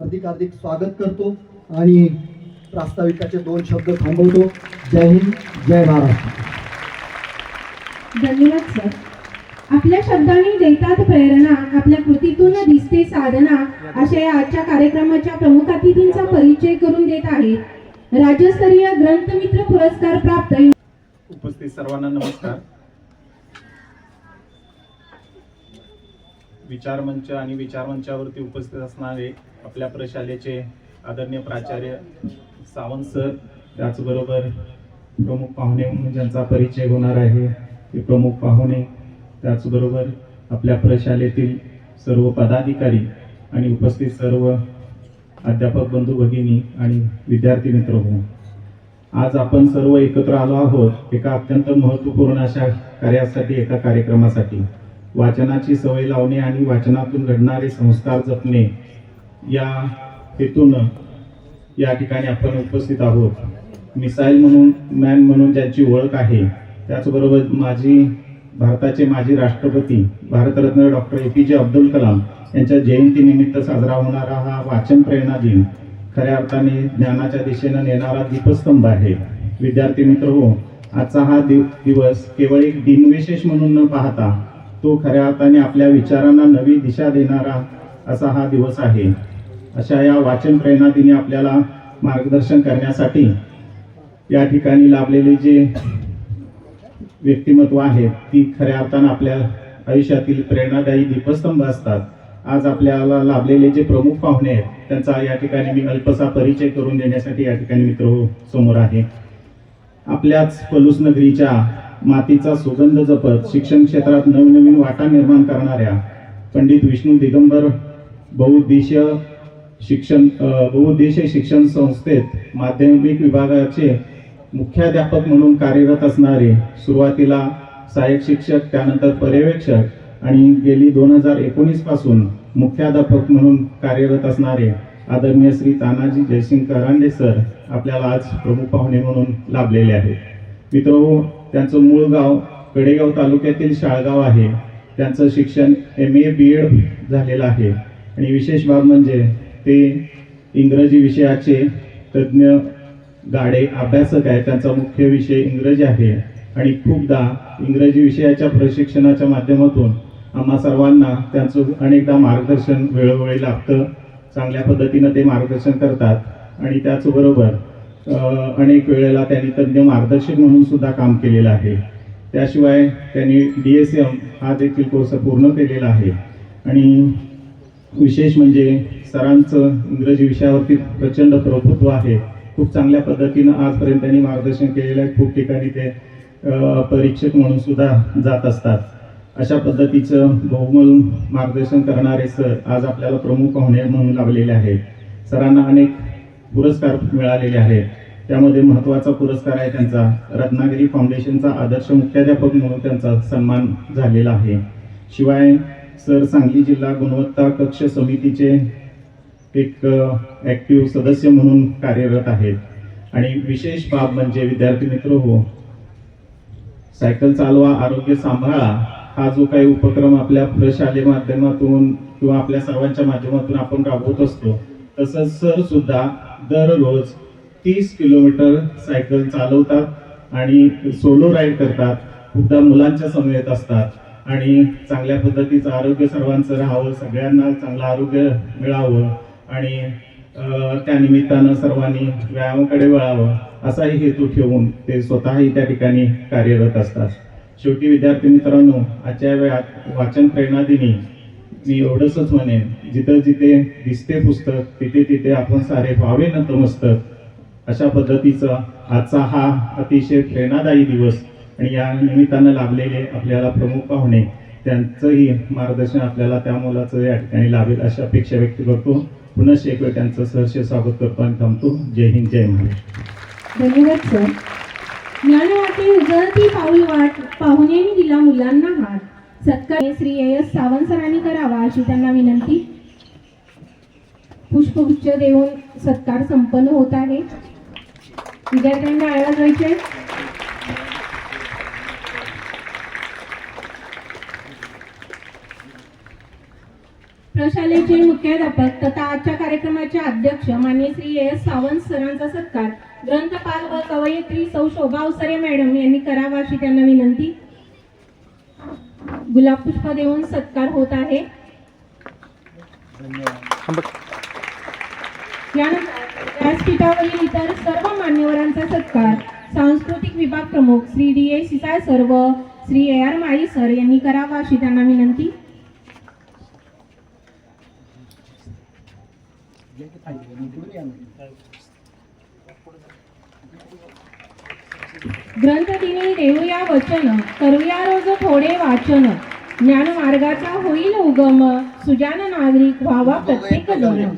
हार्दिक हार्दिक स्वागत करतो आणि प्रास्ताविकाचे दोन शब्द थांबवतो. जय हिंद जय महाराष्ट्र धन्यवाद सर आपल्या शब्दांनी देतात प्रेरणा आपल्या कृतीतून दिसते साधना अशा या आजच्या कार्यक्रमाच्या प्रमुख अतिथींचा परिचय करून देत आहेत. राज्यस्तरीय ग्रंथमित्र पुरस्कार प्राप्त. उपस्थित सर्वांना नमस्कार. विचारमंच आणि विचारमंचावरती उपस्थित असणारे आपल्या प्रशालेचे आदरणीय प्राचार्य सावंत सर त्याचबरोबर प्रमुख पाहुणे म्हणून ज्यांचा परिचय होणार आहे ते प्रमुख पाहुणे त्याचबरोबर आपल्या प्रशालेतील सर्व पदाधिकारी आणि उपस्थित सर्व अध्यापक बंधू भगिनी आणि विद्यार्थी मित्र हो आज आपण सर्व एकत्र आलो आहोत एका अत्यंत महत्त्वपूर्ण अशा कार्यासाठी एका कार्यक्रमासाठी. वाचनाची सवय लावणे आणि वाचनातून घडणारे संस्कार जपणे या हेतून या ठिकाणी आपण उपस्थित आहोत. मिसाईल म्हणून मॅन म्हणून ज्यांची ओळख आहे त्याचबरोबर माझी भारताचे माजी राष्ट्रपती भारतरत्न डॉक्टर ए पी जे अब्दुल कलाम यांच्या जयंतीनिमित्त साजरा होणारा हा वाचन प्रेरणा दिन. खऱ्या अर्थाने ज्ञानाच्या दिशेनं नेणारा दीपस्तंभ आहे. विद्यार्थी मित्र हो आजचा हा दिव दिवस केवळ एक दिनविशेष म्हणून न पाहता तो खऱ्या अर्थाने आपल्या विचारांना नवी दिशा देणारा असा हा दिवस आहे. अशा या वाचन प्रेरणादिनी आपल्याला मार्गदर्शन करण्यासाठी या ठिकाणी लाभलेले जे व्यक्तिमत्व आहेत ती खऱ्या अर्थानं आपल्या आयुष्यातील प्रेरणादायी दीपस्तंभ असतात. आज आपल्याला लाभलेले जे प्रमुख पाहुणे आहेत त्यांचा या ठिकाणी मी अल्पसा परिचय करून देण्यासाठी या ठिकाणी मित्र हो समोर आहे. आपल्याच पलूस नगरीच्या मातीचा सुगंध जपत शिक्षण क्षेत्रात नवनवीन वाटा निर्माण करणाऱ्या पंडित विष्णू दिगंबर बहुउद्देशीय शिक्षण बहुउद्देशीय शिक्षण संस्थेत माध्यमिक विभागाचे मुख्याध्यापक म्हणून कार्यरत असणारे सुरुवातीला सहाय्यक शिक्षक त्यानंतर पर्यवेक्षक आणि गेली दोन हजार एकोणीसपासून मुख्याध्यापक म्हणून कार्यरत असणारे आदरणीय श्री तानाजी जयसिंग करांडे सर आपल्याला आज प्रमुख पाहुणे म्हणून लाभलेले आहेत. मित्र त्यांचं मूळ गाव कडेगाव तालुक्यातील शाळगाव आहे. त्यांचं शिक्षण एम ए बी एड झालेलं आहे. आणि विशेष बाब म्हणजे ते इंग्रजी विषयाचे तज्ज्ञ गाडे अभ्यासक आहे त्यांचा मुख्य विषय इंग्रजी आहे. आणि खूपदा इंग्रजी विषयाच्या प्रशिक्षणाच्या माध्यमातून आम्हा सर्वांना त्यांचं अनेकदा मार्गदर्शन वेळोवेळी लागतं. चांगल्या पद्धतीनं ते मार्गदर्शन करतात. आणि त्याचबरोबर अनेक वेळेला त्यांनी तज्ज्ञ मार्गदर्शक म्हणून सुद्धा काम केलेलं आहे. त्याशिवाय त्यांनी डी एस एम हा देखील कोर्स पूर्ण केलेला आहे. आणि विशेष म्हणजे सरांचं इंग्रजी विषयावरती प्रचंड प्रभुत्व आहे. खूप चांगल्या पद्धतीनं आजपर्यंत त्यांनी मार्गदर्शन केलेलं आहे. खूप ठिकाणी ते परीक्षक म्हणून सुद्धा जात असतात. अशा पद्धतीचं बहुमोल मार्गदर्शन करणारे सर आज आपल्याला प्रमुख पाहुणे म्हणून लाभलेले आहेत. सरांना अनेक पुरस्कार मिळालेले आहेत. त्यामध्ये महत्त्वाचा पुरस्कार आहे त्यांचा. रत्नागिरी फाउंडेशनचा आदर्श मुख्याध्यापक म्हणून त्यांचा सन्मान झालेला आहे. शिवाय सर सांगली जिल्हा गुणवत्ता कक्ष समितीचे एक ॲक्टिव्ह सदस्य म्हणून कार्यरत आहेत. आणि विशेष बाब म्हणजे विद्यार्थी मित्र हो सायकल चालवा आरोग्य सांभाळा हा जो काही उपक्रम आपल्या प्रशाले माध्यमातून किंवा आपल्या सर्वांच्या माध्यमातून आपण राबवत असतो तसंच सर सुद्धा दररोज तीस किलोमीटर सायकल चालवतात आणि सोलो राईड करतात. खूपदा मुलांच्या समवेत असतात. आणि चांगल्या पद्धतीचं आरोग्य सर्वांचं राहावं सगळ्यांना चांगलं आरोग्य मिळावं आणि त्यानिमित्तानं त्या निमित्तानं सर्वांनी व्यायामाकडे वळावं असाही हेतू ठेवून ते स्वतःही त्या ठिकाणी कार्यरत असतात. शेवटी विद्यार्थी मित्रांनो आजच्या वेळात वाचन प्रेरणा दिनी मी एवढंच म्हणेन जिथं जिथे दिसते पुस्तक तिथे तिथे आपण सारे व्हावे नतमस्तक अशा पद्धतीचा आजचा हा अतिशय प्रेरणादायी दिवस आणि या निमित्तानं लाभलेले आपल्याला प्रमुख पाहुणे त्यांचंही मार्गदर्शन आपल्याला त्या मुलाचं या ठिकाणी लाभेल अशी अपेक्षा व्यक्त करतो. पुन्हा एक वेळ त्यांचं सहर्ष स्वागत करतो आणि थांबतो. जय हिंद जय महाराष्ट्र. धन्यवाद सर. ज्ञानवाटे उजळती पाऊल वाट पाहुण्यांनी दिला मुलांना हात. सत्कार श्री ए. एस. सावंत सरांनी करावा अशी त्यांना विनंती. पुष्पगुच्छ देऊन सत्कार संपन्न होत आहे. विद्यार्थ्यांना आवाज आहे प्रयोगशाळेचे मुख्याध्यापक तथा आजच्या कार्यक्रमाचे अध्यक्ष माननीय श्री एस सावंत सरांचा सत्कार. ग्रंथपाल व कवयित्री सौ शोभा अवसरे मॅडम यांनी करावा अशी त्यांना विनंती. गुलाब पुष्प देऊन सत्कार होत आहे. व्यासपीठावरील इतर सर्व मान्यवरांचा सत्कार. सांस्कृतिक विभाग प्रमुख Shri D A Sisal sir व Shri A R Mali sir यांनी करावा अशी त्यांना विनंती. ग्रंथदिनी देऊया वचन करूया रोज थोडे वाचन. ज्ञान मार्गाचा होईल उगम सुजान नागरिक व्हावा प्रत्येक जण.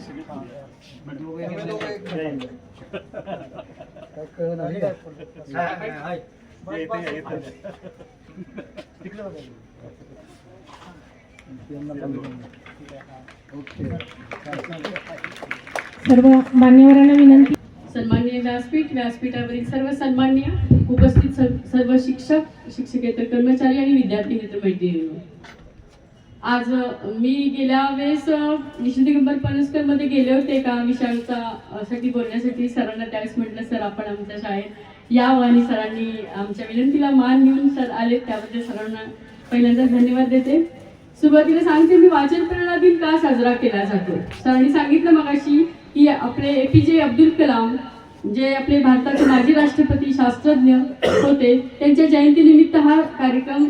सर्व मान्यवरांना विनंती. सन्मान्य व्यासपीठ व्यासपीठावरील सर्व सन्मान्य उपस्थित सर्व शिक्षक शिक्षकेतर कर्मचारी आणि विद्यार्थी मित्र मैत्रिणी आज मी गेल्या वेळेस अ, निशिंद दिगंबर पणसकरमध्ये गेले होते एका विषयांचा साठी बोलण्यासाठी सरांना त्यावेळेस म्हटलं सर आपण आमच्या शाळेत यावं आणि सरांनी आमच्या विनंतीला मान घेऊन सर आले त्याबद्दल सरांना पहिल्यांदा धन्यवाद देते. सुरुवातीला सांगते मी वाचन प्रेरणा दिन का साजरा केला जातो? सरांनी सांगितलं मगाशी की आपले ए पी जे अब्दुल कलाम जे आपले भारताचे माजी राष्ट्रपती शास्त्रज्ञ होते त्यांच्या जयंतीनिमित्त हा कार्यक्रम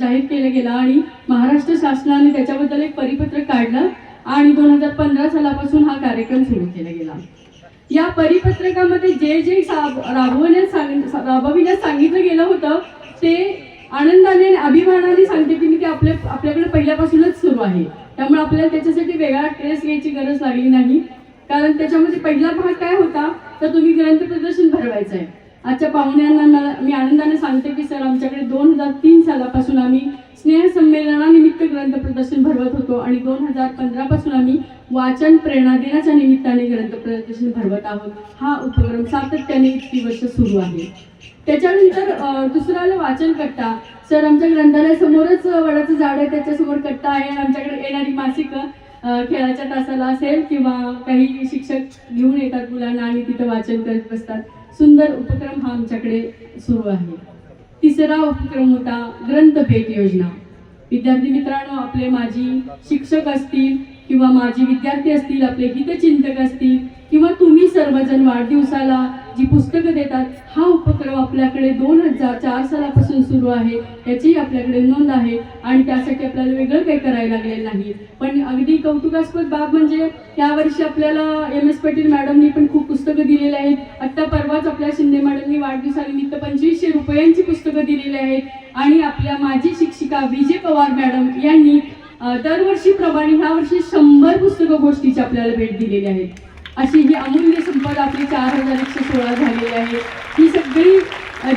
जाहीर केला गेला आणि महाराष्ट्र शासनाने त्याच्याबद्दल एक परिपत्रक काढलं आणि दोन हजार पंधरा सालापासून हा कार्यक्रम सुरू केला गेला. या परिपत्रकामध्ये जे जे राबवण्यास सांग राबविण्यास सांगितलं गेलं होतं ते आनंदाने आणि अभिमानाने सांगते की मी ते आपल्या आपल्याकडे पहिल्यापासूनच सुरू आहे. त्यामुळे आपल्याला त्याच्यासाठी वेगळा ट्रेस घ्यायची गरज लागली नाही. कारण त्याच्यामध्ये पहिला भाग काय होता? तर तुम्ही ग्रंथ प्रदर्शन भरवायचं आहे. आजच्या पाहुण्यांना मी आनंदाने सांगते की सर आमच्याकडे दोन हजार तीन सालापासून आम्ही स्नेहसंमेलनानिमित्त ग्रंथ प्रदर्शन भरवत होतो आणि दोन हजार पंधरापासून आम्ही वाचन प्रेरणा दिनाच्या निमित्ताने ग्रंथ प्रदर्शन भरवत आहोत. हा उपक्रम सातत्याने इतकी वर्ष सुरू आहे. त्याच्यानंतर अ, दुसरं आलं वाचन कट्टा. सर आमच्या ग्रंथालयासमोरच समोरच वडाचं झाड आहे त्याच्यासमोर कट्टा आहे आमच्याकडे येणारी मासिकं खेळाच्या तासाला असेल किंवा काही शिक्षक घेऊन येतात मुलांना आणि तिथं वाचन करत बसतात. सुंदर उपक्रम हा आमच्याकडे सुरू आहे. तिसरा उपक्रम होता ग्रंथ भेट योजना. विद्यार्थी मित्रांनो आपले माजी शिक्षक असतील किंवा माझी विद्यार्थी असतील आपले हितचिंतक असतील किंवा तुम्ही सर्वजण वाढदिवसाला जी पुस्तकं देतात हा उपक्रम आपल्याकडे दोन हजार चार सालापासून सुरू आहे याची आपल्याकडे नोंद आहे आणि त्यासाठी आपल्याला वेगळं काही करायला लागलेलं नाही. पण अगदी कौतुकास्पद बाब म्हणजे यावर्षी आपल्याला एम एस पाटील मॅडमनी पण खूप पुस्तकं दिलेली आहेत. आत्ता परवाच आपल्या शिंदे मॅडमनी वाढदिवसानिमित्त पंचवीसशे रुपयांची पुस्तकं दिलेली आहेत. आणि आपल्या माजी शिक्षिका विजय पवार मॅडम यांनी दरवर्षीप्रमाणे ह्या वर्षी शंभर पुस्तकं गोष्टीची आपल्याला भेट दिलेली आहेत. अशी ही अमूल्य संपदा आपली चार हजार एकशे सोळा झालेली आहे. ही सगळी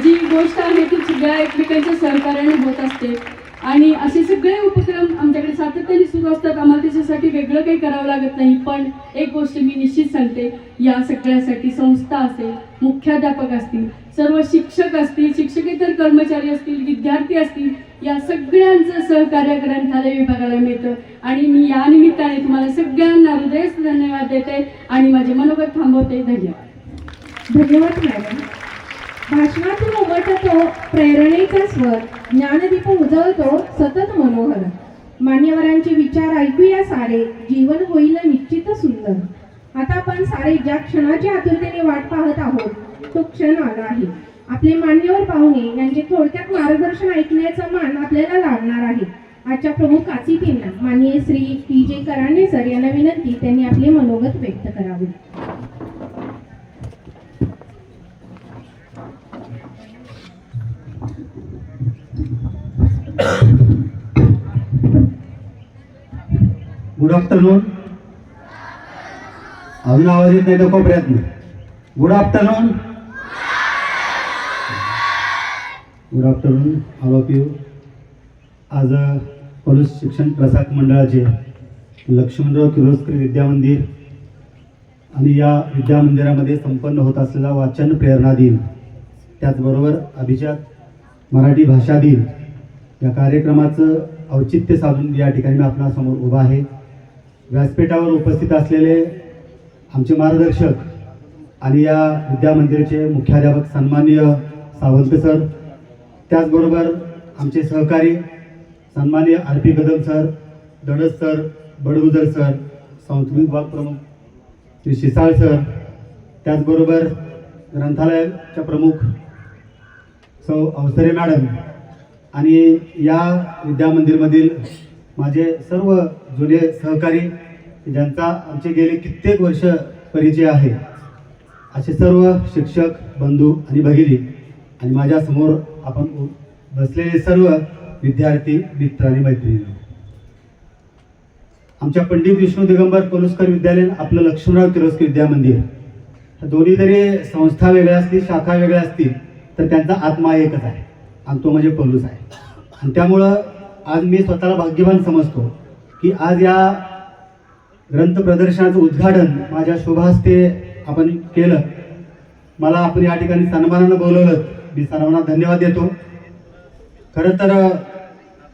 जी गोष्ट आहे ती सगळ्या एकमेकांच्या सहकार्याने होत असते. आणि असे सगळे उपक्रम आमच्याकडे सातत्याने सुरू असतात. आम्हाला त्याच्यासाठी वेगळं काही करावं लागत नाही. पण एक गोष्ट मी निश्चित सांगते या सगळ्यासाठी संस्था असेल मुख्याध्यापक असतील सर्व शिक्षक असतील शिक्षकेतर कर्मचारी असतील विद्यार्थी असतील या सगळ्यांचं सहकार्य ग्रंथालय विभागाला मिळतं. आणि मी या निमित्ताने तुम्हाला सगळ्यांना हृदयच धन्यवाद देते आणि माझे मनोगत थांबवते. धन्यवाद. धन्यवाद मॅडम. भाषणातून उमटतो प्रेरणेचा स्वर. ज्ञानदीप उजळतो सतत मनोहर. मान्यवरांचे विचार ऐकूया सारे. जीवन होईल निश्चित सुंदर. आता आपण सारे ज्या क्षणाच्या आतुरतेने वाट पाहत आहोत तो क्षण आला आहे. आपले मान्यवर पाहुणे यांचे थोडक्यात मार्गदर्शन ऐकण्याचा मान आपल्याला लाभणार आहे. आजच्या प्रमुख अतिथींना माननीय श्री टी जे करांडे सर यांना विनंती त्यांनी आपले मनोगत व्यक्त करावे. गुड आफ्टरनून अजून आवाज येत नाही तर कोपऱ्यात good afternoon good afternoon all of you आज कॉलेज शिक्षण प्रसाद मंडळाचे लक्ष्मणराव किर्लोस्कर विद्यामंदिर आणि या विद्यामंदिरामध्ये संपन्न होत असलेला वाचन प्रेरणा दिन त्याचबरोबर अभिजात मराठी भाषा दिन या कार्यक्रमाचं औचित्य साधून या ठिकाणी मी आपणासमोर उभा आहे. व्यासपीठावर उपस्थित असलेले आमचे मार्गदर्शक आणि या विद्यामंदिराचे मुख्याध्यापक सन्माननीय सावंत सर त्याचबरोबर आमचे सहकारी सन्मान्य R P Kadam sir Dadas sir Badgujar sir सांस्कृतिक विभाग प्रमुख श्री शिसाळ सर त्याचबरोबर ग्रंथालयाच्या प्रमुख सौ अवसरे मॅडम आणि या विद्यामंदिरमधील माझे सर्व जुने सहकारी ज्यांचा आमचे गेले कित्येक वर्ष परिचय आहे असे सर्व शिक्षक बंधू आणि भगिनी आणि माझ्यासमोर आपण बसलेले सर्व विद्यार्थी मित्र आणि मैत्रिणी. आमच्या पंडित विष्णू दिगंबर कोलुस्कर विद्यालय आपलं लक्ष्मणराव किरोस्कर विद्यामंदिर मंदिर. दोन्ही जरी संस्था वेगळ्या असतील शाखा वेगळ्या असतील तर त्यांचा आत्मा एकच आहे. आणि तो म्हणजे पलूस आहे. आणि त्यामुळं आज मी स्वतःला भाग्यवान समजतो की आज या ग्रंथ प्रदर्शनाचं उद्घाटन माझ्या शुभहस्ते आपण केलं. मला आपण या ठिकाणी सन्मानानं बोलवलं. मी सर्वांना धन्यवाद देतो. खरं तर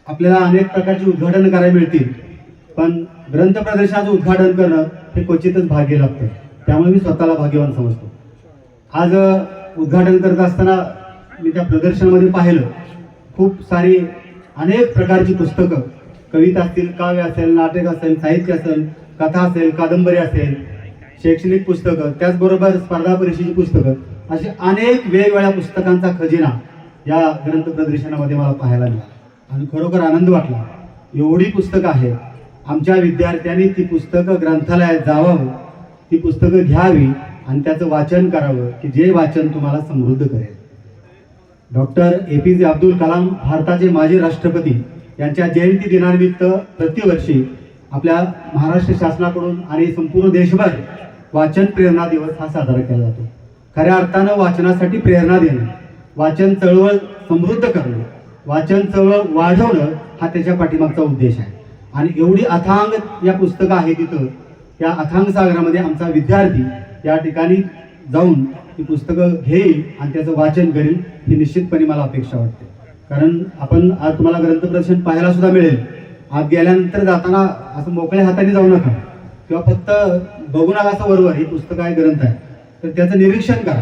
आपल्याला अनेक प्रकारची उद्घाटन करायला मिळतील. पण ग्रंथ प्रदर्शनाचं उद्घाटन करणं हे क्वचितच भाग्य लागतं. त्यामुळे मी स्वतःला भाग्यवान समजतो. आज उद्घाटन करत असताना मी त्या प्रदर्शनामध्ये पाहिलं. खूप सारी अनेक प्रकारची पुस्तकं. कविता असतील काव्य असेल नाटक असेल साहित्य असेल कथा असेल कादंबरी असेल शैक्षणिक पुस्तकं त्याचबरोबर स्पर्धा परीक्षेची पुस्तकं. असे अनेक वेगवेगळ्या पुस्तकांचा खजिना या ग्रंथ प्रदर्शनामध्ये मला पाहायला मिळाला. आणि खरोखर आनंद वाटला. एवढी पुस्तकं आहेत. आमच्या विद्यार्थ्यांनी ती पुस्तकं ग्रंथालयात जावावं ती पुस्तकं घ्यावी आणि त्याचं वाचन करावं की जे वाचन तुम्हाला समृद्ध करेल. डॉक्टर ए पी जे अब्दुल कलाम भारताचे माजी राष्ट्रपती यांच्या जयंती दिनानिमित्त प्रतिवर्षी आपल्या महाराष्ट्र शासनाकडून आणि संपूर्ण देशभर वाचन प्रेरणा दिवस हा साजरा केला जातो. खऱ्या अर्थानं वाचनासाठी प्रेरणा देणं वाचन चळवळ समृद्ध करणं वाचन चळवळ वाढवणं हा त्याच्या पाठीमागचा उद्देश आहे. आणि एवढी अथांग या पुस्तकं आहे तिथं त्या अथांग सागरामध्ये आमचा विद्यार्थी या ठिकाणी जाऊन ती पुस्तकं घेईल आणि त्याचं वाचन करेल ही निश्चितपणे मला अपेक्षा वाटते. कारण आपण आज तुम्हाला ग्रंथप्रदर्शन पाहायला सुद्धा मिळेल. आत गेल्यानंतर जाताना असं मोकळ्या हाताने जाऊ नका. किंवा फक्त बघू नका असं बरोबर ही पुस्तक आहे ग्रंथ आहे. तर त्याचं निरीक्षण करा.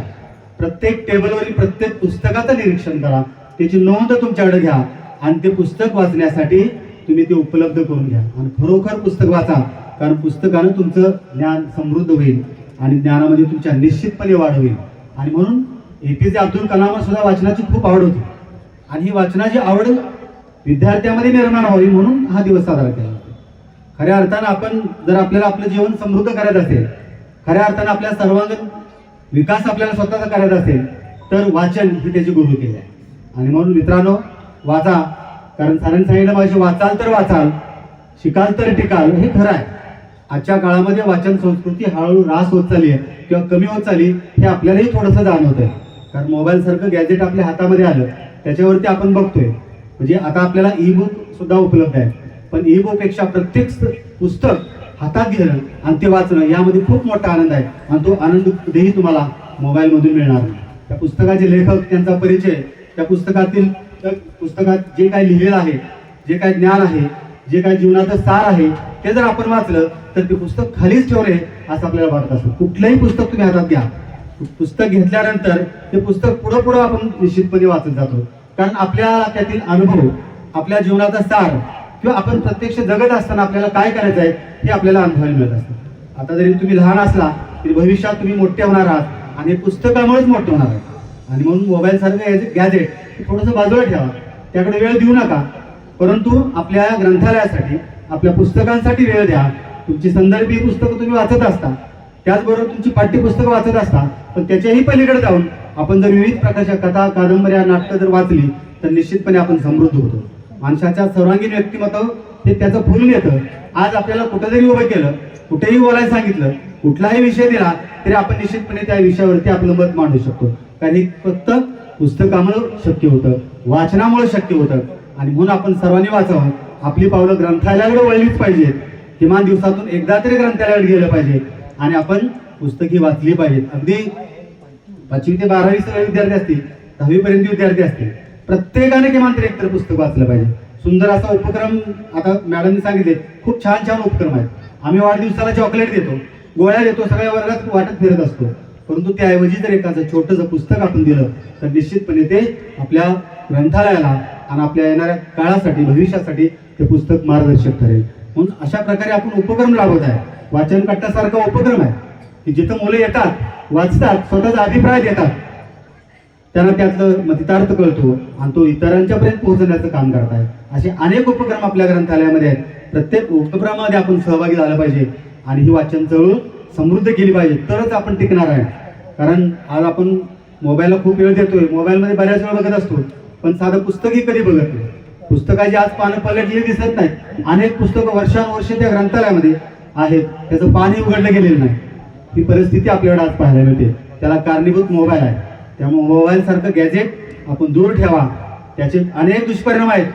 प्रत्येक टेबलवरील प्रत्येक पुस्तकाचं निरीक्षण करा. त्याची नोंद तुमच्याकडे घ्या आणि ते पुस्तक वाचण्यासाठी तुम्ही ते उपलब्ध करून घ्या. आणि खरोखर पुस्तक वाचा कारण पुस्तकानं तुमचं ज्ञान समृद्ध होईल आणि ज्ञानामध्ये तुमच्या निश्चितपणे वाढ होईल. आणि म्हणून ए पी जे अब्दुल कलाम सुद्धा वाचनाची खूप आवड होती. आणि ही वाचनाची आवड विद्यार्थ्यामध्ये निर्माण व्हावी म्हणून हा दिवस साजरा केला जातो खऱ्या अर्थानं आपण जर आपल्याला आपलं जीवन समृद्ध करायचं असेल खऱ्या अर्थानं आपल्या सर्वांगीण विकास आपल्याला स्वतःचा करायचा असेल तर वाचन ही त्याची गुरु केली आहे. आणि म्हणून मित्रांनो वाचा. कारण सरांनी सांगितलं माझे वाचाल तर वाचाल शिकाल तर टिकाल हे खरं आहे. आजच्या काळामध्ये वाचन संस्कृती हळूहळू ऱ्हास होत चालली आहे किंवा कमी होत चालली हे आपल्यालाही थोडंसं जाणवत आहे कारण मोबाईलसारखं गॅजेट आपल्या हातामध्ये आलं त्याच्यावरती आपण बघतोय. म्हणजे आता आपल्याला ई बुक सुद्धा उपलब्ध आहे. पण ई बुकपेक्षा प्रत्येक पुस्तक हातात घेणं आणि ते वाचणं यामध्ये खूप मोठा आनंद आहे. आणि तो आनंद कुठेही तुम्हाला मोबाईलमधून मिळणार नाही. त्या पुस्तकाचे लेखक त्यांचा परिचय त्या पुस्तकातील पुस्तकात जे काही लिहिलेलं आहे जे काही ज्ञान आहे जे काही जीवनाचं सार आहे ते जर आपण वाचलं तर ते पुस्तक खालीच ठेवले असं आपल्याला वाटत असतं. कुठलंही पुस्तक तुम्ही हातात घ्या. पुस्तक घेतल्यानंतर ते पुस्तक पुढं पुढं आपण निश्चितपणे वाचत जातो. कारण आपल्याला त्यातील अनुभव आपल्या जीवनाचा सार किंवा आपण प्रत्यक्ष जगत असताना आपल्याला काय करायचं आहे हे आपल्याला अनुभवायला मिळत असतं. आता जरी तुम्ही लहान असला तरी भविष्यात तुम्ही मोठे होणार आहात आणि पुस्तकामुळेच मोठे होणार आहात. आणि म्हणून मोबाईल सारखं गॅजेट थोडंसं बाजूला ठेवा. त्याकडे वेळ देऊ नका. परंतु आपल्या ग्रंथालयासाठी आपल्या पुस्तकांसाठी वेळ द्या. तुमची संदर्भी पुस्तकं तुम्ही वाचत असता त्याचबरोबर तुमची पाठ्यपुस्तकं वाचत असता पण त्याच्याही पलीकडे जाऊन आपण जर विविध प्रकारच्या कथा कादंबऱ्या नाटकं जर वाचली तर निश्चितपणे आपण समृद्ध होतो. माणसाच्या सर्वांगीण व्यक्तिमत्व हे त्याचं फुलून येतं आज आपल्याला कुठं जरी उभं केलं कुठेही बोलायला सांगितलं कुठलाही विषय दिला तरी आपण निश्चितपणे त्या विषयावरती आपलं मत मांडू शकतो. कारण हे फक्त पुस्तकामुळं शक्य होतं वाचनामुळे शक्य होतं. आणि म्हणून आपण सर्वांनी वाचावं. आपली पावलं ग्रंथालयाकडे वळलीच पाहिजेत. किमान दिवसातून एकदा तरी ग्रंथालयात गेलं पाहिजे. आणि आपण पुस्तकी वाचली पाहिजेत. अगदी पाचवी ते बारावी सगळे विद्यार्थी असतील दहावीपर्यंत विद्यार्थी असतील. प्रत्येकाने किमान तरी एकतर पुस्तक वाचलं पाहिजे. सुंदर असा उपक्रम आता मॅडमनी सांगितले खूप छान छान उपक्रम आहेत. आम्ही वाढदिवसाला चॉकलेट देतो गोळ्या देतो सगळ्या वर्गात वाटत फिरत असतो. परंतु त्याऐवजी जर एखादं छोटंसं पुस्तक आपण दिलं तर निश्चितपणे ते आपल्या ग्रंथालयाला आणि आपल्या येणाऱ्या काळासाठी भविष्यासाठी ते पुस्तक मार्गदर्शक ठरेल. म्हणून अशा प्रकारे आपण उपक्रम राबवत आहे. वाचन कट्टासारखा उपक्रम आहे की जिथं मुलं येतात वाचतात स्वतःचा अभिप्राय देतात त्यांना त्यातलं मतितार्थ कळतो आणि तो इतरांच्यापर्यंत पोहोचण्याचं काम करत आहे असे अनेक उपक्रम आपल्या ग्रंथालयामध्ये आहेत. प्रत्येक उपक्रमामध्ये आपण सहभागी झालं पाहिजे आणि ही वाचन चळवळ समृद्ध केली पाहिजे. तरच आपण टिकणार आहे. कारण आज आपण मोबाईलला खूप वेळ देतोय. मोबाईलमध्ये बऱ्याच वेळ बघत असतो. पण साधं पुस्तकही कधी बघत नाही. पुस्तकाची आज पानं पलटलेली दिसत नाहीत अनेक पुस्तकं वर्षानुवर्षे त्या ग्रंथालयामध्ये आहेत. त्याचं पाणी उघडलं गेलेलं नाही. ही परिस्थिती आपल्याकडे आज पाहायला मिळते. त्याला कारणीभूत मोबाईल आहे. त्यामुळे मोबाईलसारखं गॅजेट आपण दूर ठेवा. त्याचे अनेक दुष्परिणाम आहेत.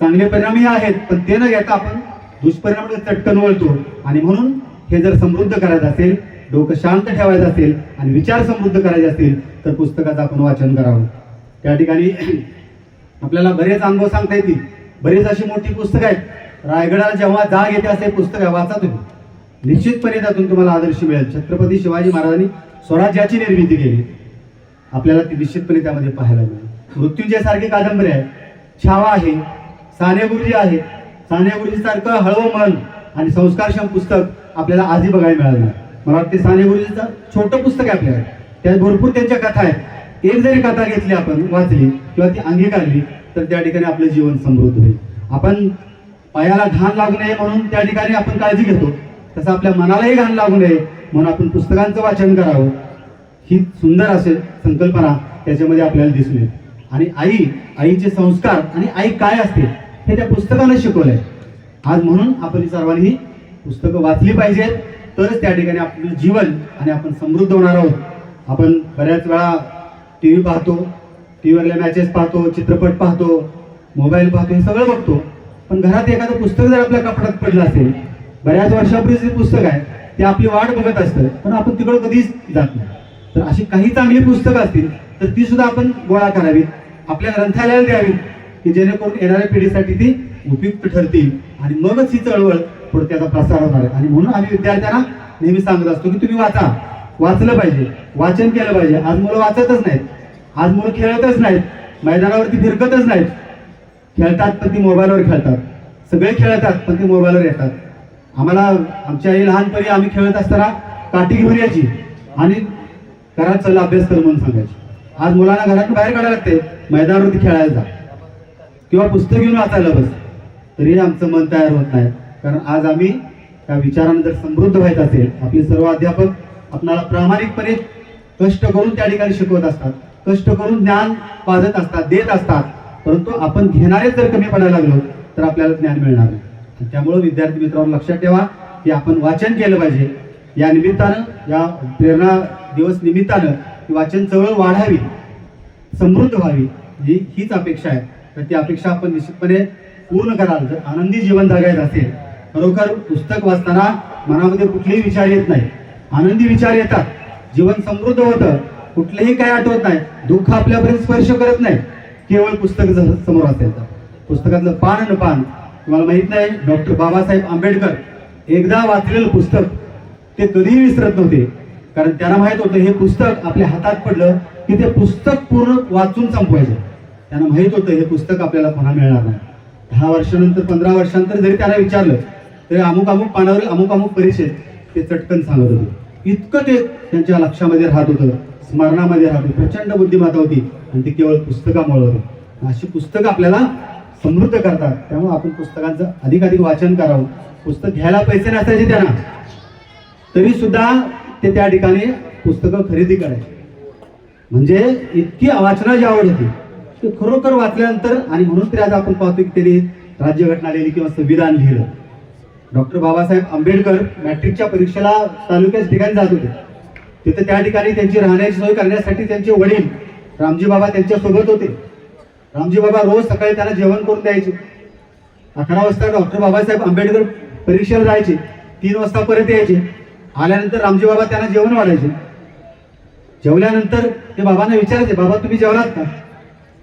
चांगले परिणामही आहेत पण ते न घेता आपण दुष्परिणाम चटकन वळतो. आणि म्हणून हे जर समृद्ध करायचं असेल डोकं शांत ठेवायचं असेल आणि विचार समृद्ध करायचे असतील तर पुस्तकाचं आपण वाचन करावं. त्या ठिकाणी आपल्याला बरेच अनुभव सांगता येतील. बरेच अशी मोठी पुस्तकं आहेत. रायगडाला जेव्हा जाग येते असे पुस्तक आहे वाचा तुम्ही. निश्चितपणे त्यातून तुम्हाला आदर्श मिळेल. छत्रपती शिवाजी महाराजांनी स्वराज्याची निर्मिती केली. आपल्याला ती निश्चितपणे त्यामध्ये पाहायला मिळेल. मृत्यूंजय सारखी कादंबरी आहे. छावा आहे साने गुरुजी आहे साने गुरुजी सारखं हळवं मन आणि संस्कारक्षम पुस्तक आपल्याला आधी बघायला मिळालं मला वाटते साने गुरुजीचं छोटं पुस्तक आहे आपल्याला त्यात भरपूर त्यांच्या कथा आहेत. एक जरी कथा घेतली आपण वाचली किंवा ती अंगीकारली तर त्या ठिकाणी आपलं जीवन समृद्ध होईल. आपण पायाला घाण लागू नये म्हणून त्या ठिकाणी आपण काळजी घेतो. तसं आपल्या मनालाही घाण लागू नये म्हणून आपण पुस्तकांचं वाचन करावं. ही सुंदर असेल संकल्पना त्याच्यामध्ये आपल्याला दिसून येते आणि आई आईचे संस्कार आणि आई काय असते हे त्या पुस्तकानं शिकवलंय. आज म्हणून आपण सर्वांनी पुस्तकं वाचली पाहिजेत. तरच त्या ठिकाणी आपलं जीवन आणि आपण समृद्ध होणार आहोत. आपण बऱ्याच वेळा टी व्ही पाहतो टी व्हीवरल्या मॅचेस पाहतो चित्रपट पाहतो मोबाईल पाहतो हे सगळं बघतो. पण घरात एखादं पुस्तक जर आपल्या कपड्यात पडलं असेल बऱ्याच वर्षापूर्वी जे पुस्तक आहे ते आपली वाट बघत असतं पण आपण तिकडं कधीच जात नाही. तर अशी काही चांगली पुस्तकं असतील तर ती सुद्धा आपण गोळा करावीत आपल्या ग्रंथालयाला द्यावीत की जेणेकरून येणाऱ्या पिढीसाठी ती उपयुक्त ठरतील. आणि मगच ही चळवळ पुढे त्याचा प्रसार होणार आहे. आणि म्हणून आम्ही विद्यार्थ्यांना नेहमी सांगत असतो की तुम्ही वाचा. वाचलं पाहिजे. वाचन केलं पाहिजे. आज मुलं वाचतच नाहीत. आज मुलं खेळतच नाहीत. मैदानावरती फिरकतच नाहीत. खेळतात पण ती मोबाईलवर खेळतात. सगळे खेळतात पण ते मोबाईलवर येतात. आम्हाला आमच्या आई लहानपणी आम्ही खेळत असताना काठी घेऊन यायची. आणि घरात चला अभ्यास कर म्हणून सांगायचे. आज मुलांना घरातून बाहेर काढायला लागते मैदानावरती खेळायला जा. किंवा पुस्तक घेऊन वाचायला बस. तरी आमचं मन तयार होत नाही. कारण आज आम्ही त्या विचारानं जर समृद्ध व्हायचं असेल आपले सर्व अध्यापक आपणाला प्रामाणिकपणे कष्ट करून त्या ठिकाणी शिकवत असतात. कष्ट करून ज्ञान पाजत असतात देत असतात. परंतु आपण घेणारे जर कमी पडायला लागलो तर आपल्याला ज्ञान मिळणार नाही. त्यामुळे त्यामुळं विद्यार्थी मित्रांनो लक्षात ठेवा की आपण वाचन केलं पाहिजे. या निमित्तानं या प्रेरणा दिवस निमित्तानं वाचन चळवळ वाढावी समृद्ध व्हावी ही हीच अपेक्षा आहे. तर ती अपेक्षा आपण निश्चितपणे पूर्ण कराल. जर आनंदी जीवन जगायचं असेल खरोखर पुस्तक वाचताना मनामध्ये कुठलेही विचार येत नाही. आनंदी विचार येतात. जीवन समृद्ध होतं. कुठलेही काय आठवत नाही. दुःख आपल्यापर्यंत स्पर्श करत नाही. केवळ पुस्तक समोर असेल तर. पुस्तकातलं पान न पान. तुम्हाला माहीत नाही डॉक्टर बाबासाहेब आंबेडकर एकदा वाचलेलं पुस्तक ते कधीही विसरत नव्हते. कारण त्यांना माहीत होतं हे पुस्तक आपल्या हातात पडलं की ते पुस्तक पूर्ण वाचून संपवायचं. त्यांना माहीत होतं हे पुस्तक आपल्याला पुन्हा मिळणार नाही. दहा वर्षानंतर पंधरा वर्षानंतर जरी त्यांना विचारलं तरी अमुक अमुक पानावरील अमुक अमुक परिचय ते चटकन सांगत होते. इतकं ते त्यांच्या लक्षामध्ये राहत होतं स्मरणामध्ये राहत होतं प्रचंड बुद्धिमत्ता होती. आणि ती केवळ पुस्तकामुळे होती. अशी पुस्तकं आपल्याला समृद्ध करतात. त्यामुळे आपण पुस्तकांचं अधिकाधिक वाचन करावं. पुस्तक घ्यायला पैसे नसायचे त्यांना. तरी सुद्धा ते त्या ठिकाणी पुस्तकं खरेदी करायचे. म्हणजे इतकी वाचनाची आवड होती ते खरोखर वाचल्यानंतर आणि म्हणून तरी आज आपण पाहतो की त्यांनी राज्यघटना लिहिली किंवा संविधान लिहिलं. डॉक्टर बाबासाहेब आंबेडकर मॅट्रिकच्या परीक्षेला तालुक्याच्या ठिकाणी जात होते. तिथे त्या ठिकाणी त्यांची राहण्याची सोय करण्यासाठी त्यांचे वडील रामजी बाबा त्यांच्यासोबत होते. रामजी बाबा रोज सकाळी त्यांना जेवण करून द्यायचे. अकरा वाजता डॉक्टर बाबासाहेब आंबेडकर परीक्षेला जायचे. तीन वाजता यायचे. आल्यानंतर रामजी बाबा त्यांना जेवण वाढायचे. जेवल्यानंतर ते बाबांना विचारायचे बाबा तुम्ही जेवलात का?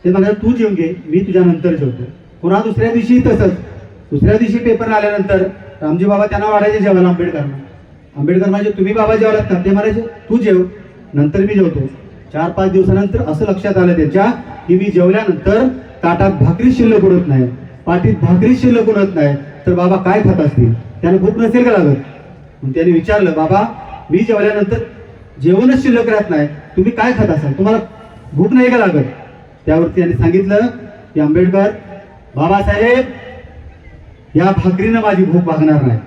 ते म्हणाले तू जेवून घे मी तुझ्यानंतर जेवतो. पुन्हा दुसऱ्या दिवशी तसंच. दुसऱ्या दिवशी पेपर आल्यानंतर रामजी बाबा त्यांना वाढायचे जेवायला आंबेडकरांना आंबेडकर म्हणजे तुम्ही बाबा जेवलात का? ते म्हणायचे तू जेव नंतर मी जेवतो. चार पाच दिवसानंतर असं लक्षात आलं त्याच्या की मी जेवल्यानंतर ताटात भाकरी शिल्लक उडत नाही. पाठीत भाकरी शिल्लक उडत नाही. तर बाबा काय खात असतील? त्याला भूक नसेल का लागत? मग त्याने विचारलं बाबा मी जेवल्यानंतर जेवणच शिल्लक राहत नाही. तुम्ही काय खात असाल? तुम्हाला भूक नाही का लागत? त्यावरती त्यांनी सांगितलं की आंबेडकर बाबासाहेब या भाकरीनं माझी भूक भागणार नाही.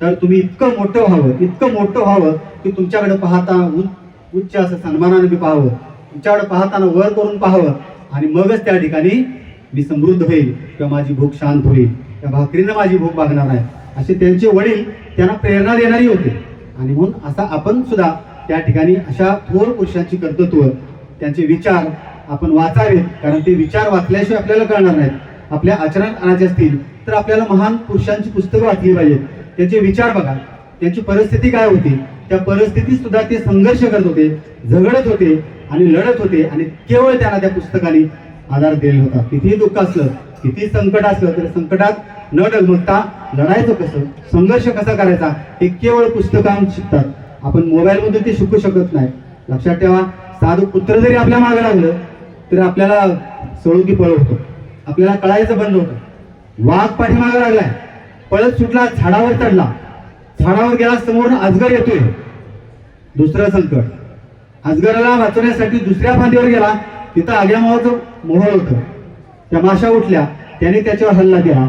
तर तुम्ही इतकं मोठं व्हावं इतकं मोठं व्हावं की तुमच्याकडे पाहता उच्च उच्च असं सन्मानाने मी पाहावं. तुमच्याकडे पाहताना वर करून पाहावं आणि मगच त्या ठिकाणी मी समृद्ध होईल. किंवा माझी भूक शांत होईल. त्या भाकरीनं माझी भूक भागणार नाही. असे त्यांचे वडील त्यांना प्रेरणा देणारी होते. आणि म्हणून असा आपण सुद्धा त्या ठिकाणी अशा थोर पुरुषांची कर्तृत्व त्यांचे विचार आपण वाचावेत. कारण ते विचार वाचल्याशिवाय आपल्याला कळणार नाहीत. आपल्या आचरणात आणायचे असतील तर आपल्याला महान पुरुषांची पुस्तकं वाचली पाहिजेत. त्यांचे विचार बघा. त्यांची परिस्थिती काय होती? त्या परिस्थितीत सुद्धा ते संघर्ष करत होते झगडत होते आणि लढत होते आणि केवळ त्यांना त्या पुस्तकाने आधार दिलेला होता. कितीही दुःख असलं किती संकट असलं तर संकटात न डगमगता लढायचं कसं? संघर्ष कसा करायचा? हे केवळ पुस्तकां शिकतात. आपण मोबाईलमध्ये ते शिकू शकत नाही. लक्षात ठेवा साधू पुत्र जरी आपल्या मागे लागलं तर आपल्याला सोळूकी पळ होतो. आपल्याला कळायचं बंद होतं. वाघ पाठीमागे लागलाय. पळत सुटला झाडावर चढला. झाडावर गेला समोर अजगर येतोय. दुसरं संकट. अजगराला वाचवण्यासाठी दुसऱ्या फांदीवर गेला तिथं आग्यामावाचं मोहळ होतं. त्या माशा उठल्या. त्याने त्याच्यावर हल्ला केला.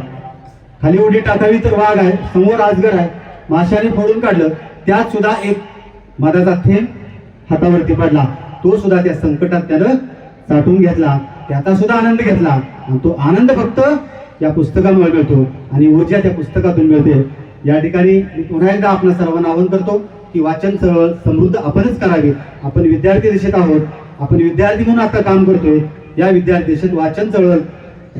खाली उडी टाकावी तर वाघ आहे समोर आजगर आहे. माशाने फोडून काढलं. त्यात सुद्धा एक मधाचा थेंब हातावरती पडला. तो सुद्धा त्या संकटात त्यानं साठवून घेतला. त्याचा सुद्धा आनंद घेतला. आणि तो आनंद फक्त या पुस्तकामुळे मिळतो. आणि ऊर्जा त्या पुस्तकातून मिळते. या ठिकाणी मी पुन्हा एकदा आपण सर्वांना आवाहन करतो की वाचन चळवळ समृद्ध आपणच करावी. आपण विद्यार्थी दिशेत आहोत. आपण विद्यार्थी म्हणून आता काम करतोय. या विद्यार्थी दिशेत वाचन चळवळ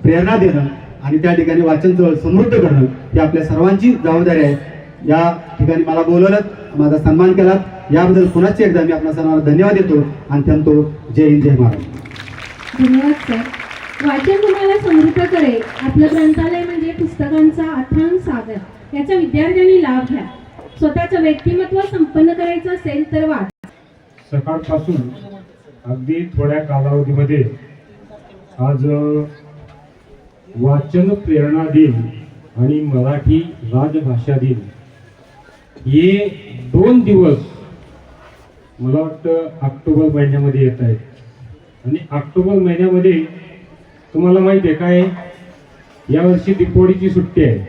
प्रेरणा देणं आणि त्या ठिकाणी वाचन चळवळ समृद्ध करणं ही आपल्या सर्वांची जबाबदारी आहे. या ठिकाणी मला बोलवलं माझा सन्मान केला याबद्दल पुन्हा एकदा मी आपल्या सर्वांना धन्यवाद देतो आणि थांबतो. जय हिंद जय महाराज धन्यवाद सर. वाचन तुम्हाला समृद्ध करेल. आपलं ग्रंथालय म्हणजे पुस्तकांचा अथांग सागर. याचा विद्यार्थ्यांनी लाभ घ्या. स्वतःचं व्यक्तिमत्व संपन्न करायचं असेल तर वाच. सकाळपासून अगदी थोड्या कालावधीमध्ये आज वाचन प्रेरणा दिन आणि मराठी राजभाषा दिन हे दोन दिवस मला वाटतं ऑक्टोबर महिन्यामध्ये येत आहेत. आणि ऑक्टोबर महिन्यामध्ये तुम्हाला माहिती आहे काय? यावर्षी दीपावलीची सुट्टी आहे.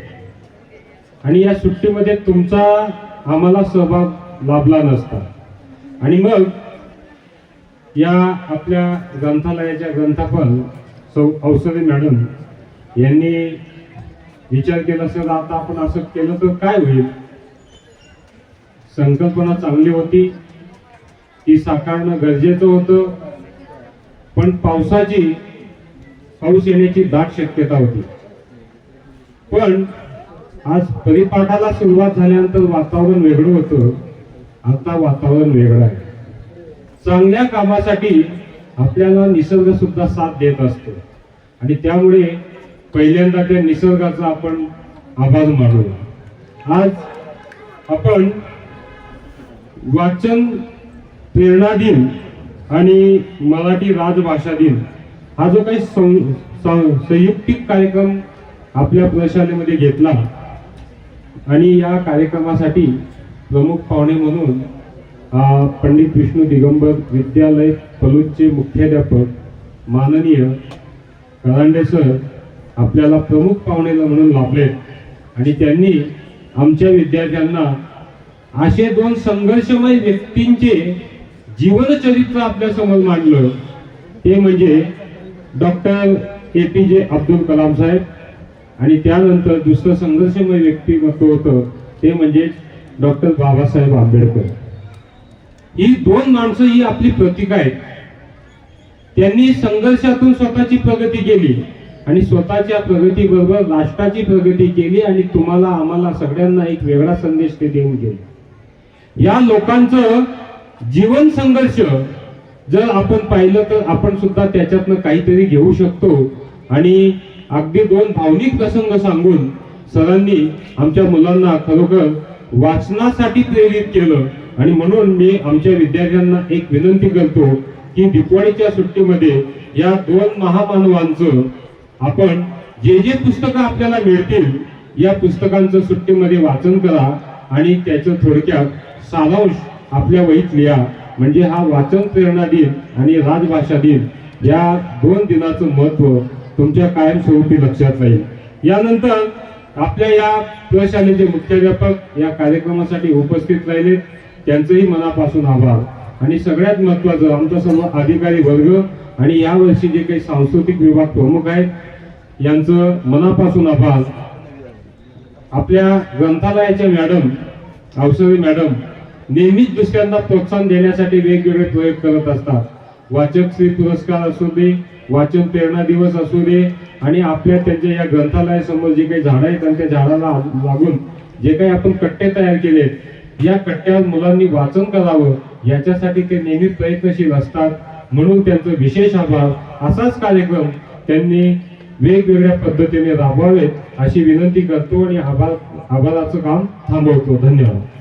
आणि या सुट्टीमध्ये तुमचा आम्हाला सहभाग लाभला नसता. आणि मग या आपल्या ग्रंथालयाच्या ग्रंथापल सौ औषधी मॅडम यांनी विचार केला सर आता आपण असं केलं तर काय होईल? संकल्पना चांगली होती. ती साकारणं गरजेचं होतं. पण पावसाची पाऊस येण्याची दाट शक्यता होती. पण आज परिपाठाला सुरुवात झाल्यानंतर वातावरण वेगळं होतं. आता वातावरण वेगळं आहे. चांगल्या कामासाठी आपल्याला निसर्ग सुद्धा साथ देत असतो. आणि त्यामुळे पहिल्यांदा त्या निसर्गाचा आपण आभार मानूया. आज आपण वाचन प्रेरणा दिन आणि मराठी राजभाषा दिन हा जो काही सं- संयुक्तिक कार्यक्रम आपल्या प्रशालेमध्ये घेतला आणि या कार्यक्रमासाठी प्रमुख पाहुणे म्हणून पंडित विष्णू दिगंबर विद्यालय पलूसचे मुख्याध्यापक माननीय कळांडे सर आपल्याला प्रमुख पाहुणे म्हणून लाभले. आणि त्यांनी आमच्या विद्यार्थ्यांना असे दोन संघर्षमय व्यक्तींचे जीवनचरित्र आपल्यासमोर मांडलं. ते म्हणजे डॉक्टर ए पी जे अब्दुल कलाम साहेब आणि त्यानंतर दुसरं संघर्षमय व्यक्तिमत्व होतं ते म्हणजे डॉक्टर बाबासाहेब आंबेडकर. ही दोन माणसं ही आपली प्रतीक आहेत. त्यांनी संघर्षातून स्वतःची प्रगती केली आणि स्वतःच्या प्रगतीबरोबर राष्ट्राची प्रगती केली आणि तुम्हाला आम्हाला सगळ्यांना एक वेगळा संदेश ते देऊन गेले. या लोकांचं जीवन संघर्ष जर आपण पाहिलं तर आपण सुद्धा त्याच्यातनं काहीतरी घेऊ शकतो. आणि अगदी दोन भावनिक प्रसंग सांगून सरांनी आमच्या मुलांना खरोखर वाचनासाठी प्रेरित केलं. आणि म्हणून मी आमच्या विद्यार्थ्यांना एक विनंती करतो की दिपवाळीच्या सुट्टीमध्ये या दोन महामानवांचं आपण जे जे पुस्तकं आपल्याला मिळतील या पुस्तकांचं सुट्टीमध्ये वाचन करा आणि त्याचं थोडक्यात सारांश आपल्या वहीत लिहा. म्हणजे हा वाचन प्रेरणा दिन आणि राजभाषा दिन या दोन दिनाचं महत्त्व तुमच्या कायमस्वरूपी लक्षात राहील. यानंतर आपल्या या प्रशालेचे मुख्याध्यापक या कार्यक्रमासाठी उपस्थित राहिले. त्यांचंही मनापासून आभार. आणि सगळ्यात महत्वाचं आमचा सर्व अधिकारी वर्ग आणि यावर्षी जे काही सांस्कृतिक विभाग प्रमुख आहेत यांचं मनापासून आभार. आपल्या ग्रंथालयाच्या मॅडम अवसरी मॅडम नेहमीच दुसऱ्यांना प्रोत्साहन देण्यासाठी वेगवेगळे प्रयोग करत असतात. वाचक श्री पुरस्कार असू दे वाचन प्रेरणा दिवस असू दे आणि आपल्या त्यांच्या या ग्रंथालयासमोर जे काही झाडं आहेत आणि त्या झाडाला लागून जे काही आपण कट्टे तयार केले या कट्ट्यावर मुलांनी वाचन करावं याच्यासाठी ते नेहमी प्रयत्नशील असतात. म्हणून त्यांचं विशेष आभार. असाच कार्यक्रम त्यांनी वेगवेगळ्या पद्धतीने राबवावेत अशी विनंती करतो आणि आभार आभाराचं काम थांबवतो. धन्यवाद.